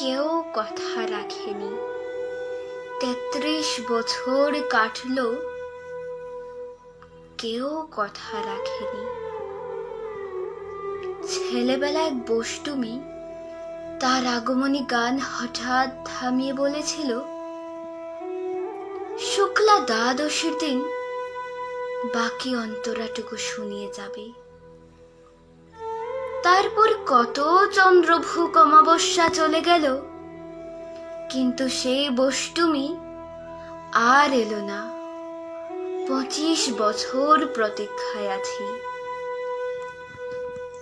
কেউ কথা রাখেনি। তেত্রিশ বছর কাটলো, কেউ কথা রাখেনি। ছেলেবেলা এক বষ্টুমি তার আগমনী গান হঠাৎ থামিয়ে বলেছিল, শুক্লা দ্বাদশীর দিন বাকি অন্তরাটুকু শুনিয়ে যাবে। তারপর কত চন্দ্রভূক অমাবস্যা চলে গেল। কিন্তু সেই বষ্টুমি আর এলো না। পঁচিশ বছর প্রতীক্ষায় আছি।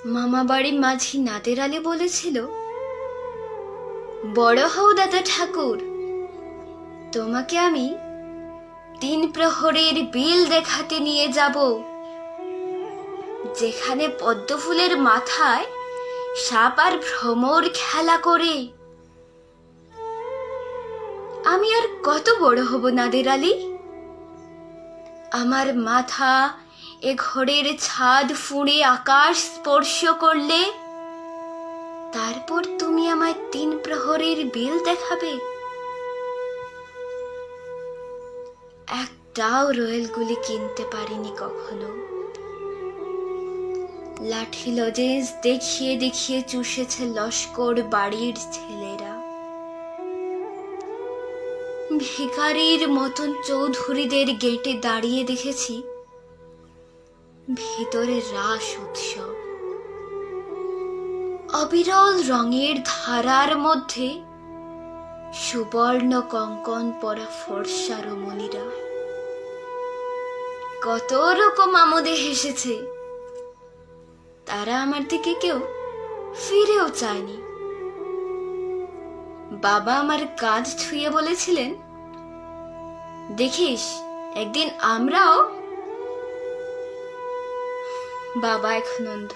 মামা বাড়ির মাঝি নাদের আলী বলেছিল, বড় হও দাদা ঠাকুর, তোমাকে আমি তিন প্রহরের বিল দেখাতে নিয়ে যাব। যেখানে পদ্ম ফুলের মাথায় সাপ আর ভ্রমর খেলা করে। আমি আর কত বড় হব নাদের আলী? আমার মাথা এ ঘরের ছাদ ফুঁড়ে আকাশ স্পর্শ করলে, তারপর তুমি আমায় তিন প্রহরের বিল দেখাবে। একটাও রয়েলগুলি কিনতে পারিনি কখনো। লাঠি লজেন্স দেখিয়ে দেখিয়ে চুষেছে লস্কর বাড়ির ছেলেরা। ভিখারির মতন চৌধুরীদের গেটে দাঁড়িয়ে দেখেছি। ভিতরে রাস উৎসব। অবিরল রঙের ধারার মধ্যে সুবর্ণ কঙ্কন পরা ফর্সা রমণীরা। কত রকম আমোদে হেসেছে। তারা আমার দিকে কেউ ফিরেও চায়নি। বাবা আমার কাঁধ ছুঁয়ে বলেছিলেন, দেখিস, একদিন আমরাও বাবা এখন অন্ধ।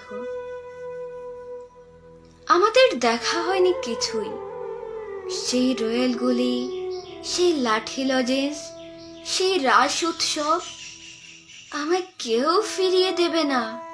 আমাদের দেখা হয়নি কিছুই। সেই রয়েলগুলি সেই লাঠি লজেন্স সেই রাস উৎসব, আমায় কেউ ফিরিয়ে দেবে না।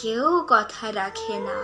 কেউ কথা রাখে না।